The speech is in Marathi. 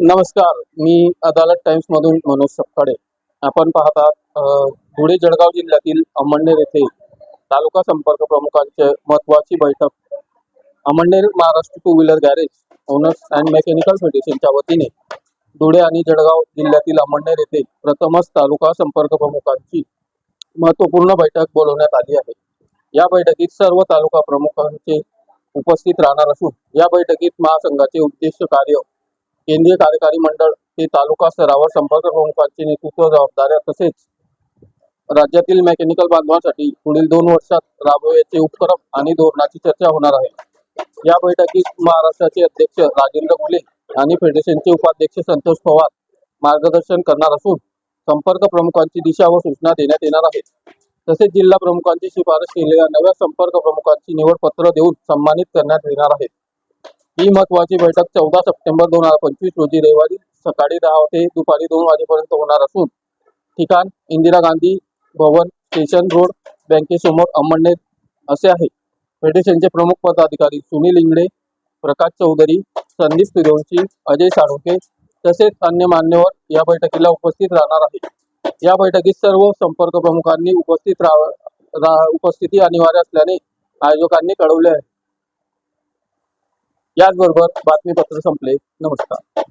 नमस्कार मी अदालत टाइम्स मधून मनोज सपकाडे. आपण पाहतात धुळे जळगाव जिल्ह्यातील अमळनेर येथे तालुका संपर्क प्रमुखांचे महत्वाची बैठक. Amalner Maharashtra two wheeler garage owners and mechanical फेडरेशनच्या वतीने धुळे आणि जळगाव जिल्ह्यातील अमळनेर येथे प्रथमच तालुका संपर्क प्रमुखांची महत्त्वपूर्ण बैठक बोलवण्यात आली आहे. या बैठकीत सर्व तालुका प्रमुखांचे उपस्थित राहणार असून या बैठकीत महासंघाचे उद्देश कार्य केंद्रीय कार्यकारी मंडळ हे तालुका स्तरावर संपर्क प्रमुखांचे नेतृत्व जबाबदाऱ्या तसेच राज्यातील मेकॅनिकल बांधवांसाठी पुढील दोन वर्षात राबवायचे उपक्रम आणि धोरणाची चर्चा होणार आहे. या बैठकीत महाराष्ट्राचे अध्यक्ष राजेंद्र गुले आणि फेडरेशनचे उपाध्यक्ष संतोष पवार मार्गदर्शन करणार असून संपर्क प्रमुखांची दिशा व सूचना देण्यात येणार आहेत. तसेच जिल्हा प्रमुखांची शिफारस केलेल्या नव्या संपर्क प्रमुखांची निवड पत्र देऊन सन्मानित करण्यात येणार आहे. ही महत्वाची बैठक चौदा सप्टेंबर दोन हजार पंचवीस रोजी रविवारी सकाळी दहा ते दुपारी दोन वाजेपर्यंत होणार असून ठिकाण इंदिरा गांधी भवन स्टेशन रोड बँकेसमोर अंमळनेर असे आहे. फेडरेशनचे प्रमुख पदाधिकारी सुनील इंगडे प्रकाश चौधरी संदीप सूर्यवंशी अजय साळुंके तसेच अन्य मान्यवर या बैठकीला उपस्थित राहणार आहे या बैठकीत सर्व संपर्क प्रमुखांनी उपस्थित राहा उपस्थिती अनिवार्य असल्याने आयोजकांनी कळवले आहे. याचबरोबर बातमीपत्र संपले. नमस्कार.